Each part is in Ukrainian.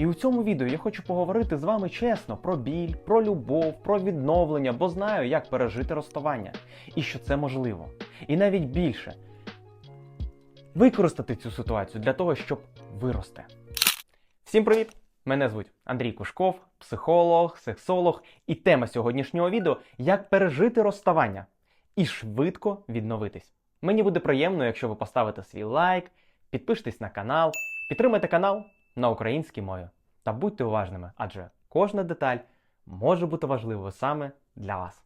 І у цьому відео я хочу поговорити з вами чесно про біль, про любов, про відновлення, бо знаю, як пережити розставання і що це можливо. І навіть більше використати цю ситуацію для того, щоб вирости. Всім привіт! Мене звуть Андрій Кушков, психолог, сексолог, і тема сьогоднішнього відео як пережити розставання і швидко відновитись. Мені буде приємно, якщо ви поставите свій лайк, підпишетесь на канал, підтримайте канал на українській мові. Та будьте уважними, адже кожна деталь може бути важливою саме для вас.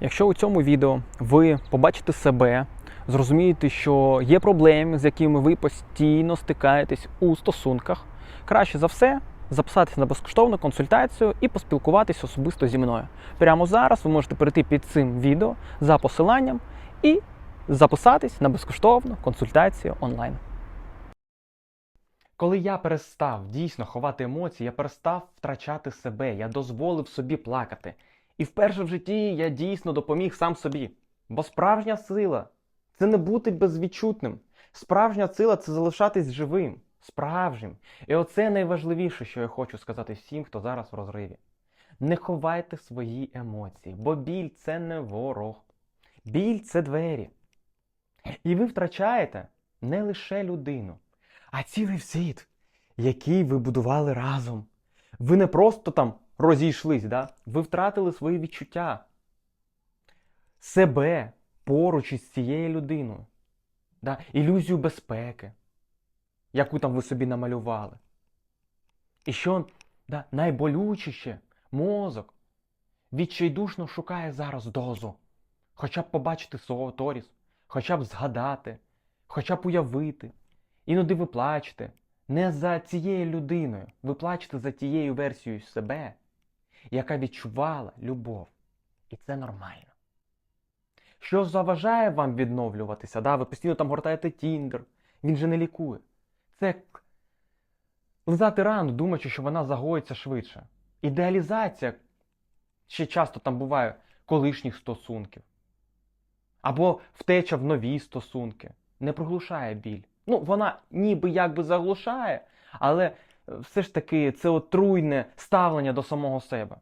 Якщо у цьому відео ви побачите себе, зрозумієте, що є проблеми, з якими ви постійно стикаєтесь у стосунках, краще за все записатися на безкоштовну консультацію і поспілкуватись особисто зі мною. Прямо зараз ви можете перейти під цим відео за посиланням і записатись на безкоштовну консультацію онлайн. Коли я перестав дійсно ховати емоції, я перестав втрачати себе, я дозволив собі плакати. І вперше в житті я дійсно допоміг сам собі. Бо справжня сила це не бути безвідчутним. Справжня сила це залишатись живим, справжнім. І оце найважливіше, що я хочу сказати всім, хто зараз в розриві. Не ховайте свої емоції, бо біль це не ворог. Біль це двері. І ви втрачаєте не лише людину, а цілий світ, який ви будували разом. Ви не просто там розійшлись, да? ви втратили свої відчуття, себе поруч із цією людиною, да? ілюзію безпеки, яку там ви собі намалювали. І що да, найболючіше, мозок відчайдушно шукає зараз дозу, хоча б побачити свого Торіс, хоча б згадати, хоча б уявити. Іноді ви плачете не за цією людиною, ви плачете за тією версією себе, яка відчувала любов. І це нормально. Що заважає вам відновлюватися? Да? Ви постійно там гортаєте Тіндер, він же не лікує. Це лизати рану, думаючи, що вона загоїться швидше. Ідеалізація ще часто там буває колишніх стосунків. Або втеча в нові стосунки. Не приглушає біль. Ну, вона ніби якби заглушає, але все ж таки це отруйне ставлення до самого себе.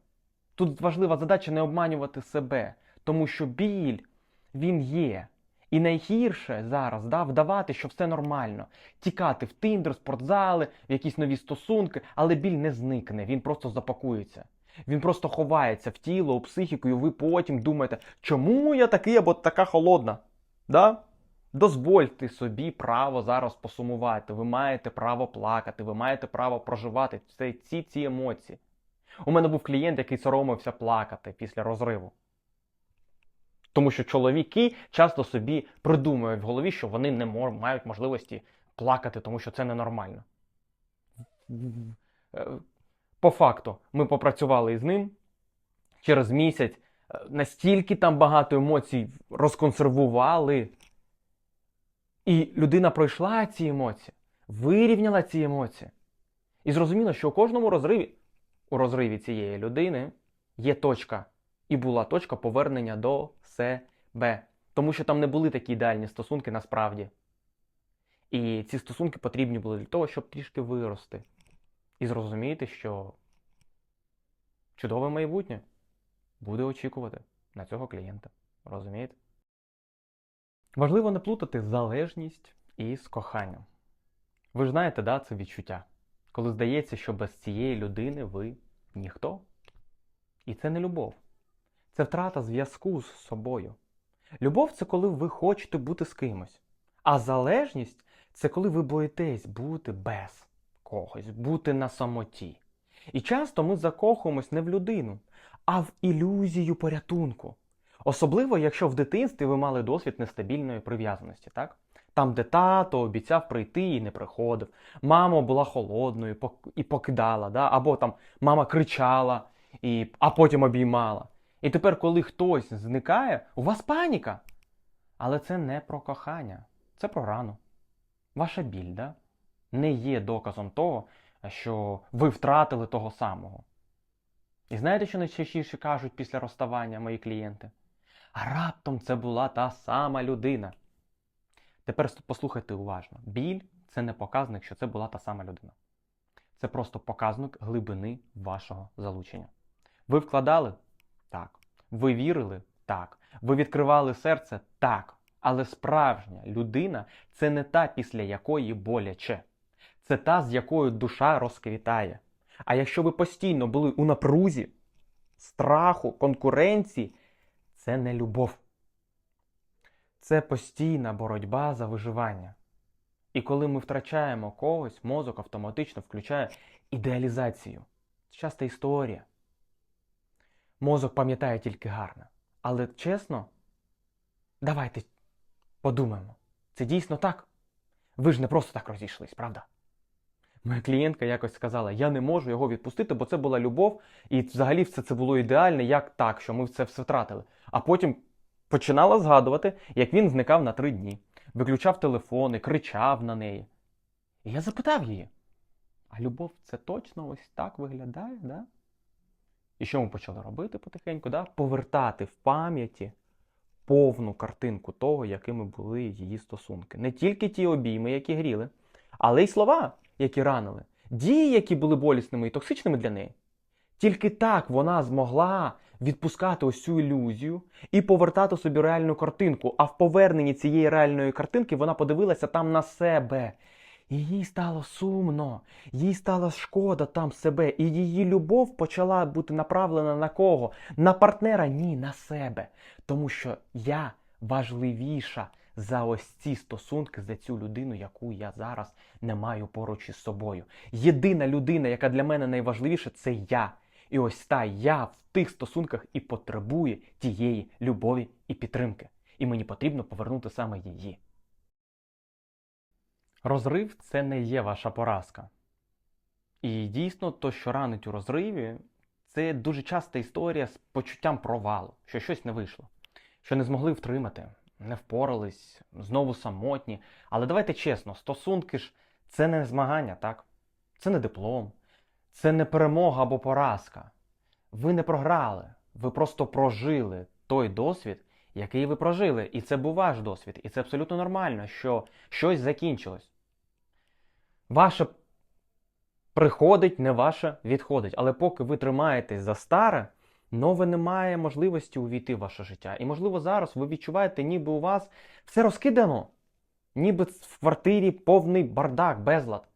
Тут важлива задача не обманювати себе, тому що біль він є. І найгірше зараз да, вдавати, що все нормально, тікати в тиндер, спортзали, в якісь нові стосунки, але біль не зникне, він просто запакується. Він просто ховається в тіло, у психіку, і ви потім думаєте, чому я такий або така холодна? Да? Дозвольте собі право зараз посумувати. Ви маєте право плакати, ви маєте право проживати ці, ці, ці емоції. У мене був клієнт, який соромився плакати після розриву. Тому що чоловіки часто собі придумують в голові, що вони не мають можливості плакати, тому що це ненормально. По факту, ми попрацювали із ним через місяць, е, настільки там багато емоцій розконсервували. І людина пройшла ці емоції, вирівняла ці емоції. І зрозуміло, що у кожному розриві, у розриві цієї людини є точка. І була точка повернення до себе. Тому що там не були такі ідеальні стосунки насправді. І ці стосунки потрібні були для того, щоб трішки вирости. І зрозуміти, що чудове майбутнє буде очікувати на цього клієнта. Розумієте? Важливо не плутати залежність із коханням. Ви ж знаєте, да, це відчуття, коли здається, що без цієї людини ви ніхто. І це не любов. Це втрата зв'язку з собою. Любов це коли ви хочете бути з кимось. А залежність це коли ви боїтесь бути без когось, бути на самоті. І часто ми закохуємось не в людину, а в ілюзію порятунку. Особливо, якщо в дитинстві ви мали досвід нестабільної прив'язаності, так? Там, де тато обіцяв прийти і не приходив, мама була холодною і покидала, да? або там мама кричала, і... а потім обіймала. І тепер, коли хтось зникає, у вас паніка. Але це не про кохання, це про рану. Ваша біль, да? не є доказом того, що ви втратили того самого. І знаєте, що найчастіше кажуть після розставання мої клієнти? А раптом це була та сама людина. Тепер послухайте уважно: біль це не показник, що це була та сама людина. це просто показник глибини вашого залучення. Ви вкладали? Так. Ви вірили? Так. Ви відкривали серце? Так. Але справжня людина це не та, після якої боляче. Це та, з якою душа розквітає. А якщо ви постійно були у напрузі, страху, конкуренції, це не любов. Це постійна боротьба за виживання. І коли ми втрачаємо когось, мозок автоматично включає ідеалізацію. Це часта історія. Мозок пам'ятає тільки гарне. Але чесно, давайте подумаємо. Це дійсно так? Ви ж не просто так розійшлись, правда? Моя клієнтка якось сказала: я не можу його відпустити, бо це була любов, і взагалі все це було ідеально, як так, що ми це все втратили. А потім починала згадувати, як він зникав на три дні, виключав телефони, кричав на неї. І я запитав її: а любов це точно ось так виглядає, да? І що ми почали робити потихеньку? Да? Повертати в пам'яті повну картинку того, якими були її стосунки. Не тільки ті обійми, які гріли, але й слова, які ранили, дії, які були болісними і токсичними для неї. Тільки так вона змогла відпускати ось цю ілюзію і повертати собі реальну картинку. А в поверненні цієї реальної картинки вона подивилася там на себе. І їй стало сумно, їй стало шкода там себе, і її любов почала бути направлена на кого? На партнера? Ні, на себе. Тому що я важливіша за ось ці стосунки, за цю людину, яку я зараз не маю поруч із собою. Єдина людина, яка для мене найважливіша, це я. І ось та я в тих стосунках і потребує тієї любові і підтримки. І мені потрібно повернути саме її. Розрив це не є ваша поразка. І дійсно, то, що ранить у розриві, це дуже часта історія з почуттям провалу, що щось не вийшло, що не змогли втримати, не впорались, знову самотні. Але давайте чесно, стосунки ж це не змагання, так? Це не диплом, це не перемога або поразка. Ви не програли, ви просто прожили той досвід, який ви прожили. І це був ваш досвід. І це абсолютно нормально, що щось закінчилось. Ваше приходить, не ваше відходить. Але поки ви тримаєтесь за старе, нове не має можливості увійти в ваше життя. І, можливо, зараз ви відчуваєте, ніби у вас все розкидано, ніби в квартирі повний бардак, безлад.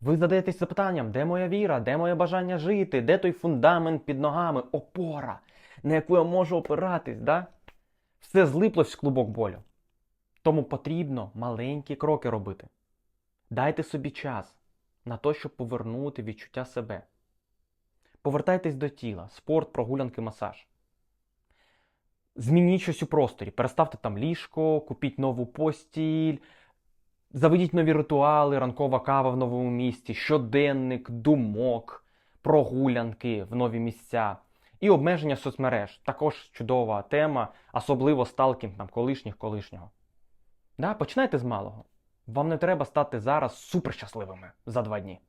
Ви задаєтесь запитанням, де моя віра, де моє бажання жити, де той фундамент під ногами, опора, на яку я можу опиратись, да? Все злиплось в клубок болю. Тому потрібно маленькі кроки робити. Дайте собі час на те, щоб повернути відчуття себе. Повертайтесь до тіла, спорт, прогулянки, масаж. Змініть щось у просторі, переставте там ліжко, купіть нову постіль, заведіть нові ритуали, ранкова кава в новому місті, щоденник, думок, прогулянки в нові місця. І обмеження соцмереж також чудова тема, особливо сталкінг там колишніх колишнього. Да? Починайте з малого. Вам не треба стати зараз суперщасливими за два дні.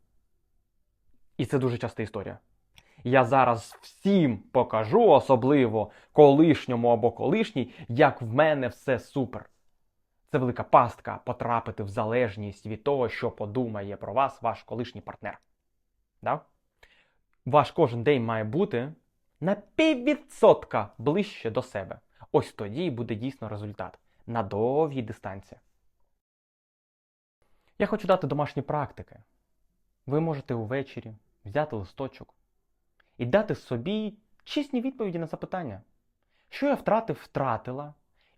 І це дуже часта історія. Я зараз всім покажу, особливо колишньому або колишній, як в мене все супер. Це велика пастка потрапити в залежність від того, що подумає про вас ваш колишній партнер. Да? Ваш кожен день має бути на піввідсотка ближче до себе. Ось тоді буде дійсно результат на довгій дистанції. Я хочу дати домашні практики. Ви можете увечері взяти листочок і дати собі чесні відповіді на запитання, що я втратив, втратила,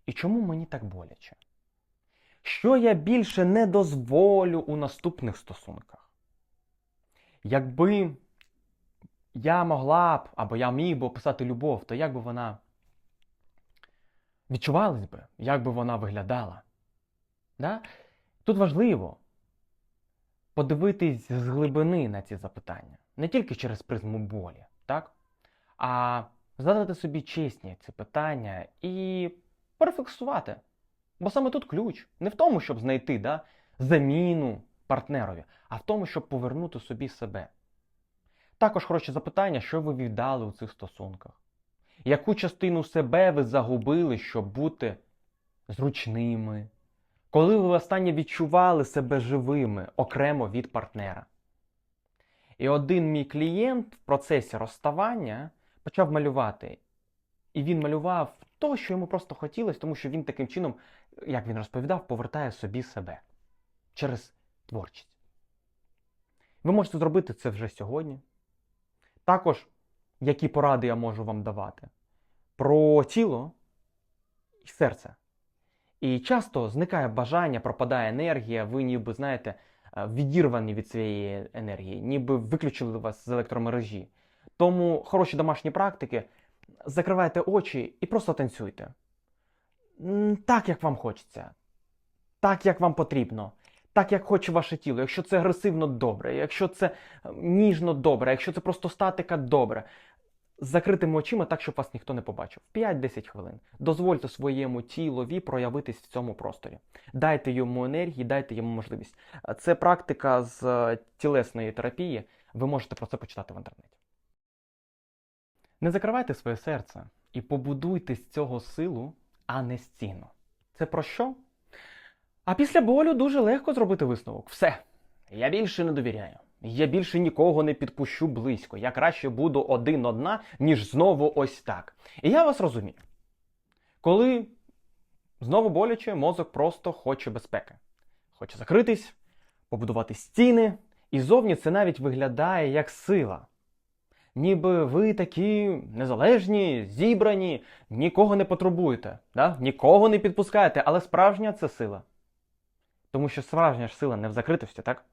і чому мені так боляче. Що я більше не дозволю у наступних стосунках? Якби я могла б, або я міг би описати любов, то як би вона відчувалась би, як би вона виглядала? Да? Тут важливо подивитись з глибини на ці запитання, не тільки через призму болі, так? а задати собі чесні ці питання і порефлексувати. Бо саме тут ключ. Не в тому, щоб знайти да, заміну партнерові, а в тому, щоб повернути собі себе. Також хороше запитання, що ви віддали у цих стосунках. Яку частину себе ви загубили, щоб бути зручними? Коли ви останнє відчували себе живими окремо від партнера? І один мій клієнт в процесі розставання почав малювати. І він малював то, що йому просто хотілося, тому що він таким чином, як він розповідав, повертає собі себе через творчість. Ви можете зробити це вже сьогодні. Також, які поради я можу вам давати про тіло і серце. І часто зникає бажання, пропадає енергія, ви ніби, знаєте, е, відірвані від цієї енергії, ніби виключили вас з електромережі. Тому хороші домашні практики, закривайте очі і просто танцюйте. Так, як вам хочеться, так, як вам потрібно, так, як хоче ваше тіло. Якщо це агресивно добре, якщо це е, ніжно добре, якщо це просто статика добре. З закритими очима, так, щоб вас ніхто не побачив. 5-10 хвилин. Дозвольте своєму тілові проявитись в цьому просторі. Дайте йому енергії, дайте йому можливість. Е, Це практика з е, тілесної терапії. Ви можете про це почитати в інтернеті. Не закривайте своє серце і побудуйте з цього силу, а не стіну. Це про що? А після болю дуже легко зробити висновок. Все. Я більше не довіряю. Я більше нікого не підпущу близько. Я краще буду один одна, ніж знову ось так. І я вас розумію. Коли знову боляче, мозок просто хоче безпеки. Хоче закритись, побудувати стіни, і зовні це навіть виглядає як сила. Ніби ви такі незалежні, зібрані, нікого не потребуєте, да? нікого не підпускаєте, але справжня це сила. Тому що справжня ж сила не в закритості, так?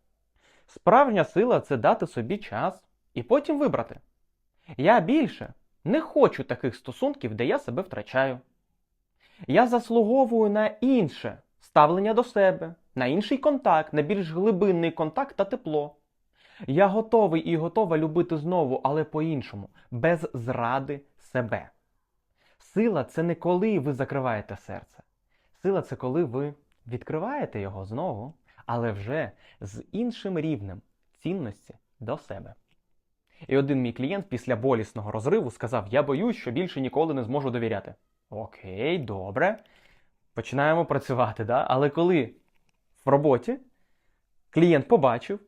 Справжня сила це дати собі час і потім вибрати. Я більше не хочу таких стосунків, де я себе втрачаю. Я заслуговую на інше ставлення до себе, на інший контакт, на більш глибинний контакт та тепло. Я готовий і готова любити знову, але по-іншому, без зради себе. Сила це не коли ви закриваєте серце. Сила це коли ви відкриваєте його знову, але вже з іншим рівнем цінності до себе. І один мій клієнт після болісного розриву сказав: Я боюсь, що більше ніколи не зможу довіряти. Окей, добре. Починаємо працювати, да? але коли в роботі клієнт побачив,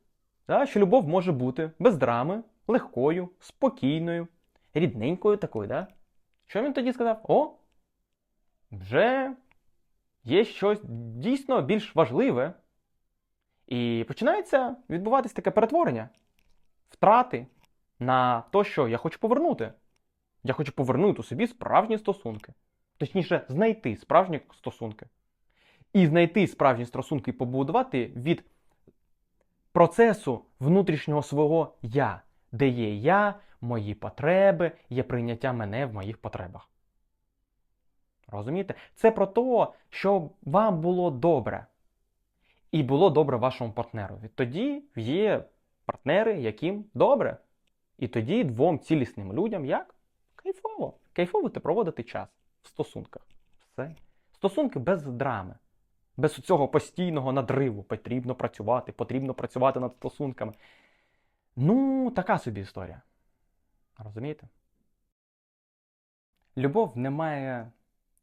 да, що любов може бути без драми, легкою, спокійною, рідненькою такою, да? що він тоді сказав? О, вже є щось дійсно більш важливе. І починається відбуватись таке перетворення, втрати на те, що я хочу повернути. Я хочу повернути у собі справжні стосунки. Точніше, знайти справжні стосунки. І знайти справжні стосунки і побудувати від процесу внутрішнього свого я, де є я, мої потреби, є прийняття мене в моїх потребах. Розумієте? Це про те, щоб вам було добре. І було добре вашому партнеру. Тоді є партнери, яким добре. І тоді двом цілісним людям як? Кайфово. Кайфово ти проводити час в стосунках. Все. Стосунки без драми, без цього постійного надриву. Потрібно працювати, потрібно працювати над стосунками. Ну, така собі історія. Розумієте? Любов не має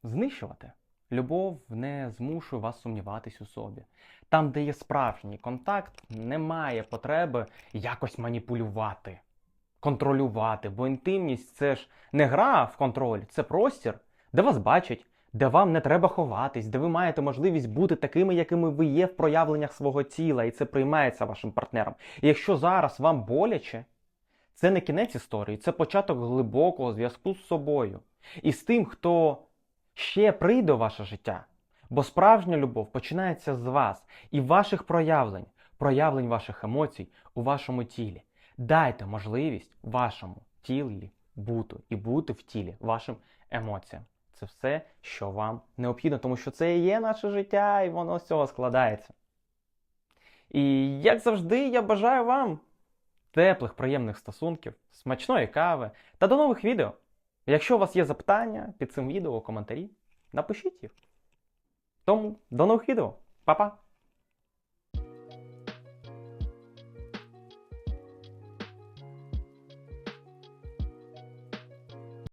знищувати. Любов не змушує вас сумніватись у собі. Там, де є справжній контакт, немає потреби якось маніпулювати, контролювати. Бо інтимність це ж не гра в контроль, це простір, де вас бачать, де вам не треба ховатись, де ви маєте можливість бути такими, якими ви є в проявленнях свого тіла, і це приймається вашим партнером. І якщо зараз вам боляче, це не кінець історії, це початок глибокого зв'язку з собою. І з тим, хто ще прийде у ваше життя. Бо справжня любов починається з вас і ваших проявлень, проявлень ваших емоцій у вашому тілі. Дайте можливість вашому тілі бути і бути в тілі вашим емоціям. Це все, що вам необхідно, тому що це і є наше життя, і воно з цього складається. І як завжди, я бажаю вам теплих, приємних стосунків, смачної кави та до нових відео. Якщо у вас є запитання під цим відео, коментарі, напишіть їх. Тому до нових відео. Па-па!